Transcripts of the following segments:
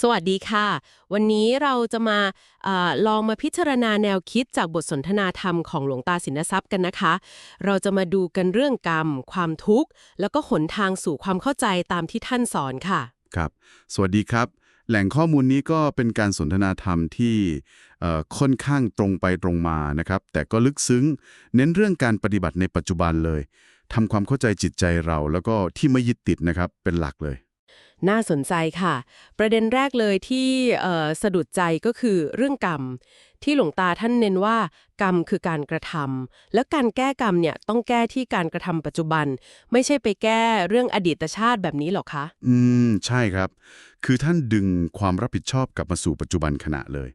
สวัสดีค่ะ วันนี้เราจะมาอาลองมาพิจารณาแนวคิดจากบทสนทนาธรรมของหลวงตาสินทรัพย์กันนะคะ เราจะมาดูกันเรื่องกรรม ความทุกข์ แล้วก็หนทางสู่ความเข้าใจตามที่ท่านสอนค่ะ ครับ สวัสดีครับ แหล่งข้อมูลนี้ก็เป็นการสนทนาธรรมที่เอ่อค่อนข้างตรงไปตรงมานะครับ แต่ก็ลึกซึ้ง เน้นเรื่องการปฏิบัติในปัจจุบันเลยทำความเข้าใจจิตใจเรา แล้วก็ที่ไม่ยึดติดนะครับเป็นหลักเลย น่าสนใจค่ะ ประเด็นแรกเลยที่สะดุดใจก็คือเรื่องกรรม ที่หลวงตาท่านเน้นว่า กรรมคือการกระทำแล้วการแก้กรรมเนี่ยต้องแก้ที่การกระทำปัจจุบัน ไม่ใช่ไปแก้เรื่องอดีตชาติแบบนี้หรอกคะ อืม ใช่ครับ คือท่านดึงความรับผิดชอบกลับมาสู่ปัจจุบันขณะเลย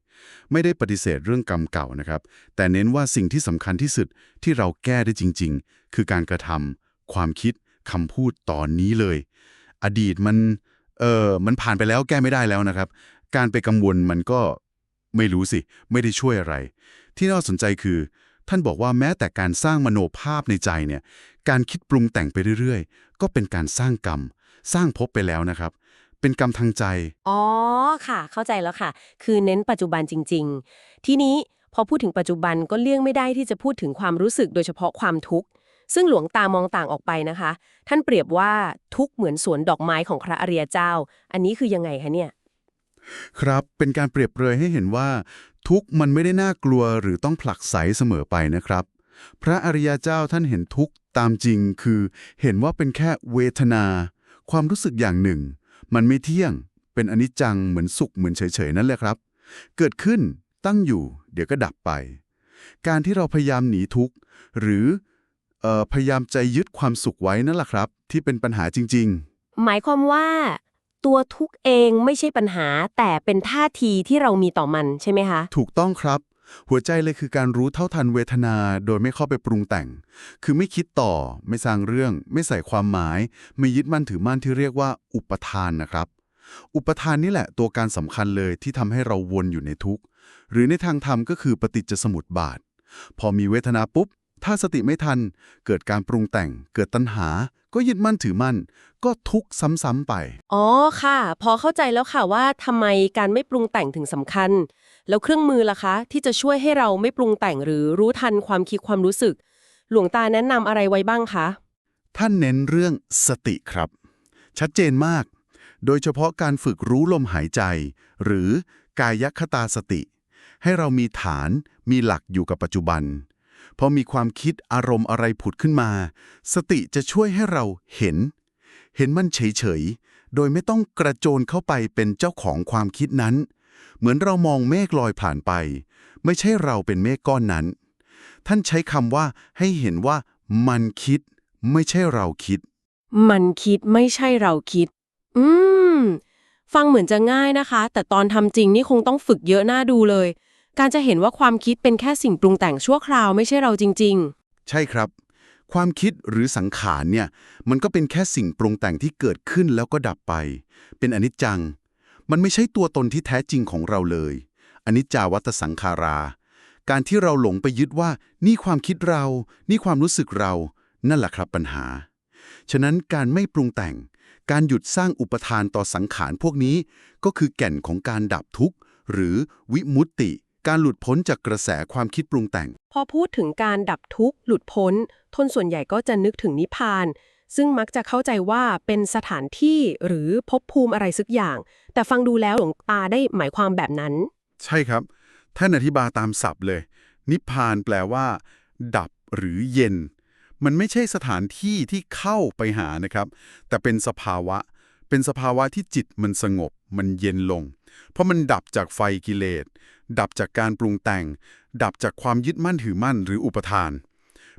ไม่ได้ปฏิเสธเรื่องกรรมเก่านะครับ แต่เน้นว่าสิ่งที่สำคัญที่สุดที่เราแก้ได้จริง ๆ คือการกระทำความคิดคำพูดตอนนี้เลย อดีตมัน เออมันผ่านไปแล้วแก้ไม่ได้แล้วนะครับ การไปกังวลมันก็ไม่รู้สิ ไม่ได้ช่วยอะไร ที่น่าสนใจคือ ท่านบอกว่าแม้แต่การสร้างมโนภาพในใจเนี่ย การคิดปรุงแต่งไปเรื่อยๆ ก็เป็นการสร้างกรรม สร้างภพไปแล้วนะครับ เป็นกรรมทางใจ อ๋อค่ะ เข้าใจแล้วค่ะ คือเน้นปัจจุบันจริง ๆ ทีนี้พอพูดถึงปัจจุบันก็เลี่ยงไม่ได้ที่จะพูดถึงความรู้สึกโดยเฉพาะความทุกข์ซึ่งหลวงตามองต่างออกไปนะคะ ท่านเปรียบว่า ทุกข์เหมือนสวนดอกไม้ของพระอริยเจ้า อันนี้คือยังไงคะเนี่ย ครับเป็นการเปรียบเปรยให้เห็นว่า ทุกข์มันไม่ได้น่ากลัวหรือต้องผลักไสเสมอไปนะครับ พระอริยเจ้าท่านเห็นทุกข์ตามจริงคือ เห็นว่าเป็นแค่เวทนา ความรู้สึกอย่างหนึ่ง มันไม่เที่ยง เป็นอนิจจังเหมือนสุขเหมือนเฉยๆนั่นแหละครับ เกิดขึ้นตั้งอยู่ เดี๋ยวก็ดับไป การที่เราพยายามหนีทุกข์หรือเอ่อ พยายามใจยึดความสุขไว้นั่นแหละครับ ที่เป็นปัญหาจริงๆหมายความว่า ตัวทุกข์เองไม่ใช่ปัญหา แต่เป็นท่าทีที่เรามีต่อมันใช่ไหมคะถูกต้องครับ หัวใจเลยคือการรู้เท่าทันเวทนาโดยไม่เข้าไปปรุงแต่ง คือไม่คิดต่อ ไม่สร้างเรื่อง ไม่ใส่ความหมาย ไม่ยึดมั่นถือมั่นที่เรียกว่า อุปทานนะครับ อุปทานนี่แหละตัวการสำคัญเลยที่ทำให้เราวนอยู่ในทุกข์ หรือในทางธรรมก็คือปฏิจจสมุปบาท พอมีเวทนาปุ๊บ ถ้าสติไม่ทัน เกิดการปรุงแต่ง เกิดตัณหา ก็ยึดมั่นถือมั่น ก็ทุกข์ซ้ำๆไป อ๋อค่ะ พอเข้าใจแล้วค่ะว่าทำไมการไม่ปรุงแต่งถึงสำคัญ แล้วเครื่องมือล่ะคะ ที่จะช่วยให้เราไม่ปรุงแต่งหรือรู้ทันความคิดความรู้สึก หลวงตาแนะนำอะไรไว้บ้างคะ ท่านเน้นเรื่องสติครับ ชัดเจนมาก โดยเฉพาะการฝึกรู้ลมหายใจ หรือกายคตาสติ ให้เรามีฐาน มีหลักอยู่กับปัจจุบัน พอมีความคิดอารมณ์อะไรผุดขึ้นมา สติจะช่วยให้เราเห็น เห็นมันเฉยๆ โดยไม่ต้องกระโจนเข้าไปเป็นเจ้าของความคิดนั้น เหมือนเรามองเมฆลอยผ่านไป ไม่ใช่เราเป็นเมฆก้อนนั้น ท่านใช้คำว่าให้เห็นว่ามันคิด ไม่ใช่เราคิด มันคิดไม่ใช่เราคิด อืม ฟังเหมือนจะง่ายนะคะ แต่ตอนทำจริงนี่คงต้องฝึกเยอะหน้าดูเลย การจะเห็นว่าความคิดเป็นแค่สิ่งปรุงแต่งชั่วคราวไม่ใช่เราจริง ใช่ครับ ความคิดหรือสังขารเนี่ย มันก็เป็นแค่สิ่งปรุงแต่งที่เกิดขึ้นแล้วก็ดับไป เป็นอนิจจัง มันไม่ใช่ตัวตนที่แท้จริงของเราเลย อนิจจาวัตสังขารา การที่เราหลงไปยึดว่า นี่ความคิดเรา นี่ความรู้สึกเรา นั่นแหละครับปัญหา ฉะนั้นการไม่ปรุงแต่ง การหยุดสร้างอุปทานต่อสังขารพวกนี้ ก็คือแก่นของการดับทุกข์ หรือวิมุตติ การหลุดพ้นจากกระแสความคิดปรุงแต่งๆพอพูดถึงการดับทุกข์หลุดพ้นทนส่วนใหญ่ก็จะนึกถึงนิพพาน ซึ่งมักจะเข้าใจว่าเป็นสถานที่หรือภพภูมิอะไรสักอย่าง แต่ฟังดูแล้วหลวงตาได้หมายความแบบนั้น ใช่ครับท่านอธิบายตามศัพท์เลย นิพพานแปลว่า ดับหรือเย็น มันไม่ใช่สถานที่ที่เข้าไปหานะครับ แต่เป็นสภาวะ เป็นสภาวะที่จิตมันสงบ มันเย็นลง เพราะมันดับจากไฟกิเลส ดับจากการปรุงแต่ง ดับจากความยึดมั่นถือมั่นหรืออุปทาน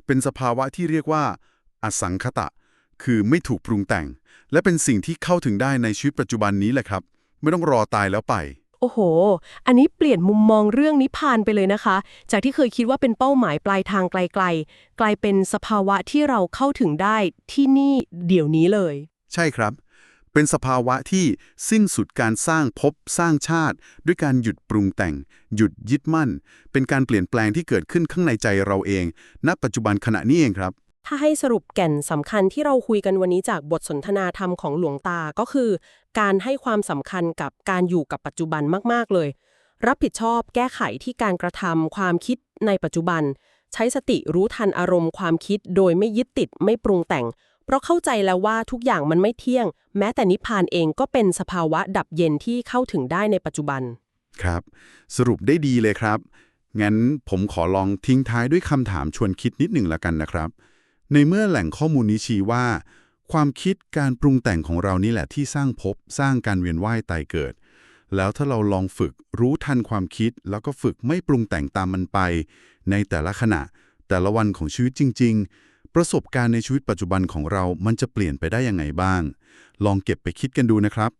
เป็นสภาวะที่เรียกว่า อสังคตะ คือไม่ถูกปรุงแต่ง และเป็นสิ่งที่เข้าถึงได้ในชีวิตปัจจุบันนี้แหละครับ ไม่ต้องรอตายแล้วไป โอ้โห อันนี้เปลี่ยนมุมมองเรื่องนิพพานไปเลยนะคะ จากที่เคยคิดว่าเป็นเป้าหมายปลายทางไกลๆ กลายเป็นสภาวะที่เราเข้าถึงได้ที่นี่เดี๋ยวนี้เลย ใช่ครับ เป็นสภาวะที่สิ้นสุดการสร้างภพสร้างชาติ ด้วยการหยุดปรุงแต่ง หยุดยึดมั่น เป็นการเปลี่ยนแปลงที่เกิดขึ้นข้างในใจเราเอง ณ ปัจจุบันขณะนี้เองครับ ถ้าให้สรุปแก่นสำคัญที่เราคุยกันวันนี้จากบทสนทนาธรรมของหลวงตาก็คือ การให้ความสำคัญกับการอยู่กับปัจจุบันมาก ๆ เลย รับผิดชอบแก้ไขที่การกระทำความคิดในปัจจุบัน ใช้สติรู้ทันอารมณ์ความคิดโดยไม่ยึดติดไม่ปรุงแต่ง เพราะเข้าใจแล้วว่าทุกอย่างมันไม่เที่ยง แม้แต่นิพพานเองก็เป็นสภาวะดับเย็นที่เข้าถึงได้ในปัจจุบัน ครับ สรุปได้ดีเลยครับ งั้นผมขอลองทิ้งท้ายด้วยคำถามชวนคิดนิดหนึ่งละกันนะครับ ในเมื่อแหล่งข้อมูลนี้ชี้ว่า ความคิดการปรุงแต่งของเรานี่แหละที่สร้างภพสร้างการเวียนว่ายตายเกิด แล้วถ้าเราลองฝึกรู้ทันความคิด แล้วก็ฝึกไม่ปรุงแต่งตามมันไป ในแต่ละขณะแต่ละวันของชีวิตจริง ๆ ประสบการณ์ในชีวิตปัจจุบันของเรามันจะเปลี่ยนไปได้ยังไงบ้าง ลองเก็บไปคิดกันดูนะครับ